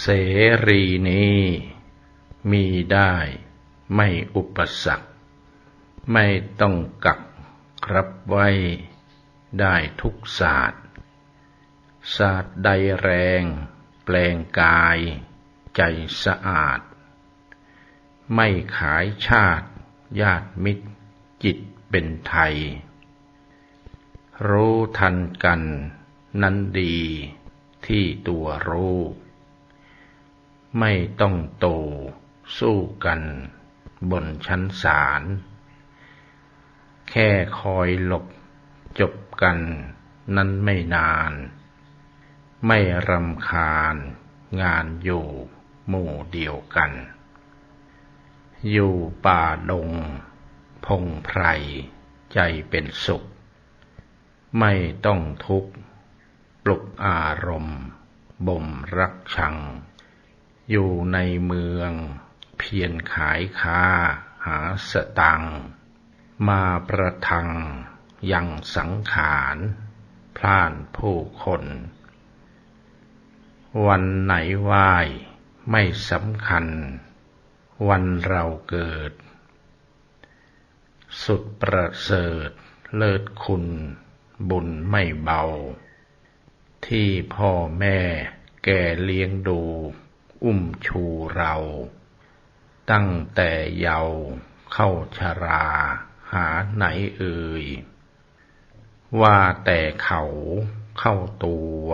เสรีนี้ มีได้ไม่อุปสรรค ไม่ต้องกักรับไว้ได้ทุกศาสตร์ ศาสตร์ใดแรง แปลงกาย ใจสะอาด ไม่ขายชาติ ญาติมิตร จิตเป็นไทย รู้ทันกัน นั้นดีที่ตัวรู้ ไม่ต้องโต สู้กัน บนชั้นศาล แค่คอยหลบ จบกันนั้นไม่นาน ไม่รำคาญ งานอยู่หมู่เดียวกัน อยู่ป่าดง พงไพร ใจเป็นสุข ไม่ต้องทุกข์ ปลุกอารมณ์บ่มรักชัง อยู่ในเมือง เพียรขายค้า หาสตัง มาประทัง ยังสังขารพล่านผู้คน วันไหนไหวไม่สำคัญ วันเราเกิด สุดประเสริฐ เลิศคุณ บุญไม่เบา ที่พ่อแม่แก่เลี้ยงดู อุ้มชูเรา ตั้งแต่เยาว์เข้าชรา หาไหนเอ่ย ว่าแต่เขาเข้าตัว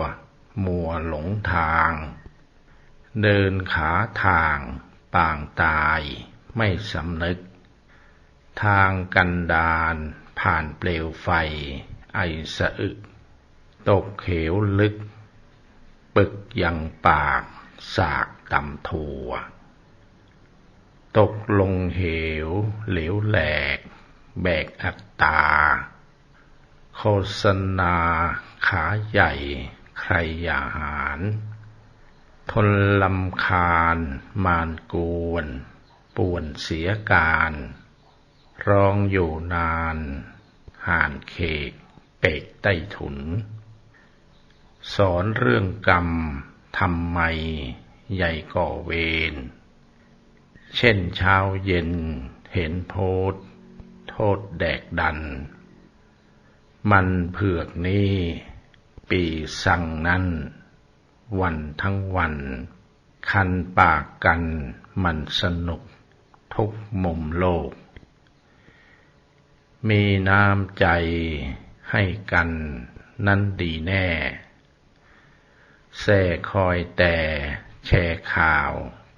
มัวหลงทาง เดินขาทางป่างตายไม่สำนึก ทางกันดานผ่านเปลวไฟ ไอสะอึก ตกเขวลึก ปึกยังปาก สาก ตำทัวตกลงเหว เหลวแหลก แบกอัตตา โฆษณา ขาใหญ่ ใครอย่าหาร ทนลำคาญ มานกวนป่วนเสียการ ร้องอยู่นาน ห่านเขกเปกใต้ถุน สอนเรื่องกรรมทำไม ใหญ่ก่อเวร เช่นเช้าเย็นเห็นโพธโทษแดกดัน มันเผือกนี้ ปีสั่งนั้น วันทั้งวัน คันปากกันมันสนุก ทุกมุมโลก มีน้ำใจให้กันนั้นดีแน่แส่คอยแต่ แชร์ข่าว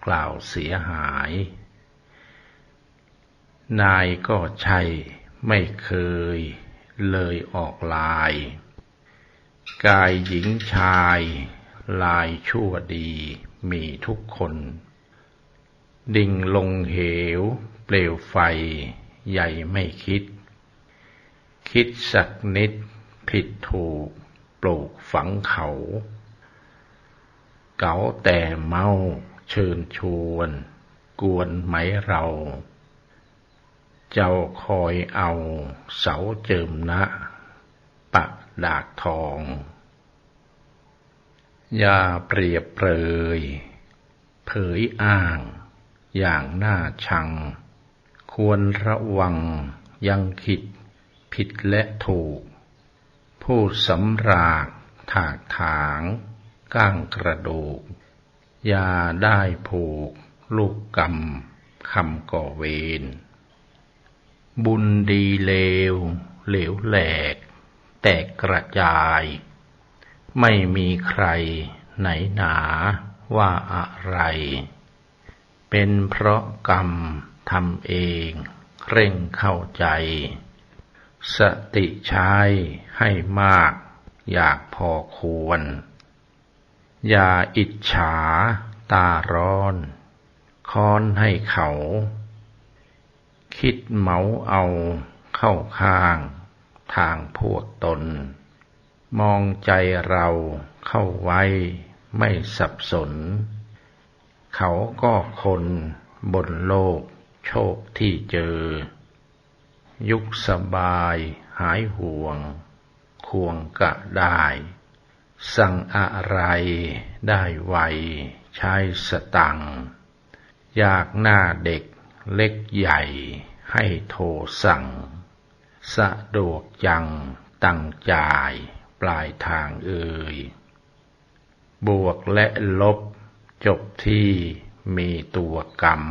กล่าวเสียหาย นายก็ใช่ไม่เคย เลยออกลาย กายหญิงชาย ลายชั่วดีมีทุกคน ดิ่งลงเหว เปลวไฟ ใหญ่ไม่คิด คิดสักนิดผิดถูกปลูกฝังเขา เก๋าแต่เมาเชิญชวน กวนไหมเรา เจ้าคอยเอาเสาเจิมนะ ปะดากทอง อย่าเปรียบเปรย เผยอ้าง อย่างน่าชัง ควรระวังยังคิดผิดและถูก ผู้สำรากถากถาง ก้างกระดูก ยาได้ผูก ลูกกรรมคำก่อเวร บุญดีเลว เหลวแหลก แตกกระจาย ไม่มีใครไหนหนาว่าอะไร เป็นเพราะกรรมทำเอง เร่งเข้าใจ สติใช้ให้มาก อยากพอควร อย่าอิจฉาตาร้อน ค้อนให้เขา คิดเมาเอาเข้าข้าง ทางพวกตน มองใจเราเข้าไว้ไม่สับสน เขาก็คนบนโลกโชคที่เจอ ยุคสบายหายห่วง ควงกะได้ สั่งอะไรได้ไว ใช้สตัง อยากหน้าเด็กเล็กใหญ่ให้โทรสั่ง สะดวกจังตั้งจ่ายปลายทางเอ่ย บวกและลบจบที่มีตัวกรรม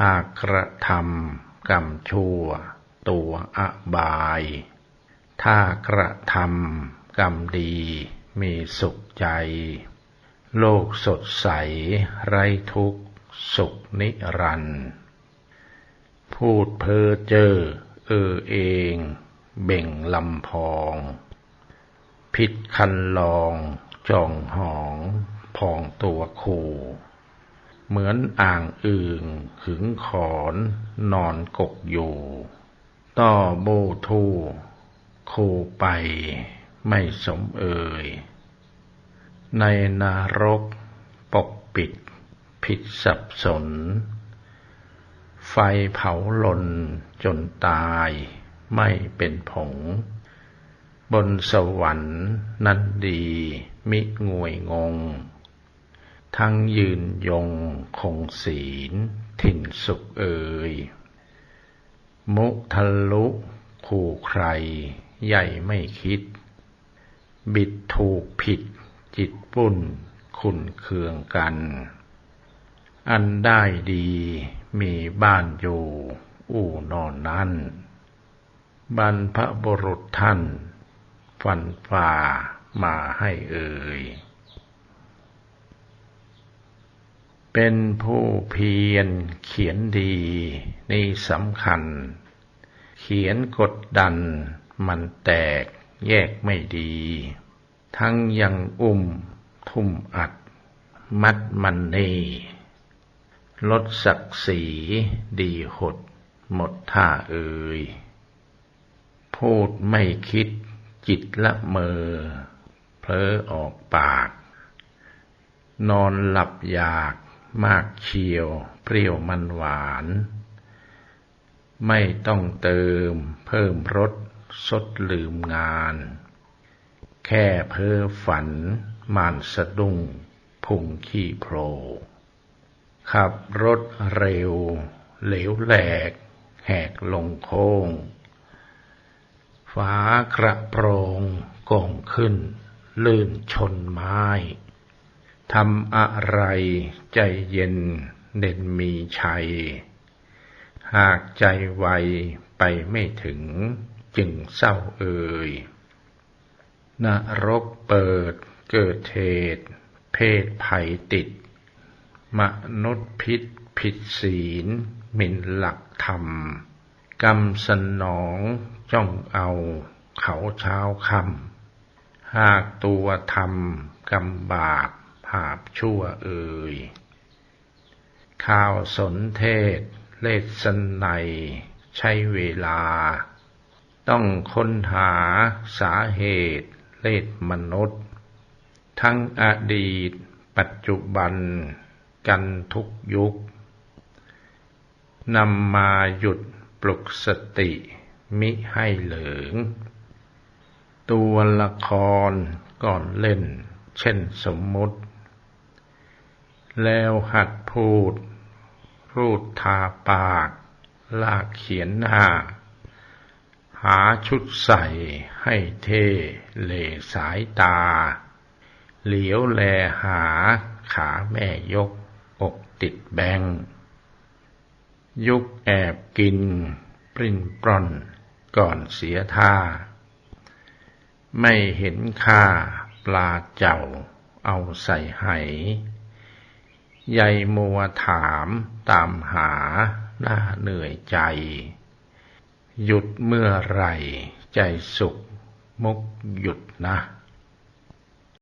หากกระทำกรรมชั่ว ตัวอบาย ถ้ากระทำ กรรมดีมีสุขใจ โลกสดใส ไร้ทุกข์ สุขนิรันดร์พูดเพ้อเจ้อเออเอง เบ่งลำพองผิดคันลองจองหองพองตัวคู่เหมือนอ่างอื่งหึงขอนนอนกกอยู่ต้อโบทูคูไป ไม่สมเอ่ย ในนรกปกปิด ผิดสับสน ไฟเผาลนจนตายไม่เป็นผง บนสวรรค์นั้นดี มิงวยงง ทั้งยืนยงคงศีล ถิ่นสุขเอ่ย มุทะลุขู่ใคร ใหญ่ไม่คิด บิดถูกผิดจิตปุ้นขุนเคืองกัน อันได้ดีมีบ้านอยู่อู่นอนนั้น บรรพบุรุษท่าน ฟันฝ่ามาให้เอ่ย เป็นผู้เพียรเขียนดีนี่สำคัญ เขียนกดดันมันแตก แยกไม่ดี ทั้งยังอุ้ม ทุ่มอัด มัดมันนี่ลดศักดิ์ศรีดีหด หมดท่าเอ่ยพูดไม่คิดจิตละเมอ เพลอออกปาก นอนหลับอยากมากเชียว เปรี้ยวมันหวาน ไม่ต้องเติมเพิ่มรส สดลืมงาน แค่เพ้อฝันมานสะดุ้งพุ่งขี้โพลขับรถเร็ว เหลวแหลก แหกลงโค้งฝากระโปรงก่งขึ้น ลื่นชนไม้ทำอะไรใจเย็นเด่นมีชัย หากใจไวไปไม่ถึง จึงเศร้าเอ่ยนรกเปิดเกิดเทศ เพศภัยติด มนุษย์พิษผิดศีลมินหลักธรรม กรรมสนองจ้องเอาเขาเช้าคำหากตัวทำกรรมบาปภาพชั่วเอ่ยข่าวสนเทศ เลสไนใช้เวลา ต้องค้นหาสาเหตุเลดมนุษย์ ทั้งอดีต ปัจจุบัน กันทุกยุค นำมาหยุดปลุกสติ มิให้เหลือง ตัวละครก่อนเล่น เช่นสมมุติ แล้วหัดพูด รูดทาปาก ลากเขียนหน้า หาชุดใส่ให้เท่เลสายตา เหลียวแลหาขาแม่ยก อกติดแบง ยุกแอบกิน ปริ้นปร่อน ก่อนเสียท่า ไม่เห็นค่าปลาเจ้าเอาใส่ไหใยมัวถามตามหาหน้าเหนื่อยใจ หยุดเมื่อไรใจสุข มุกหยุดนะ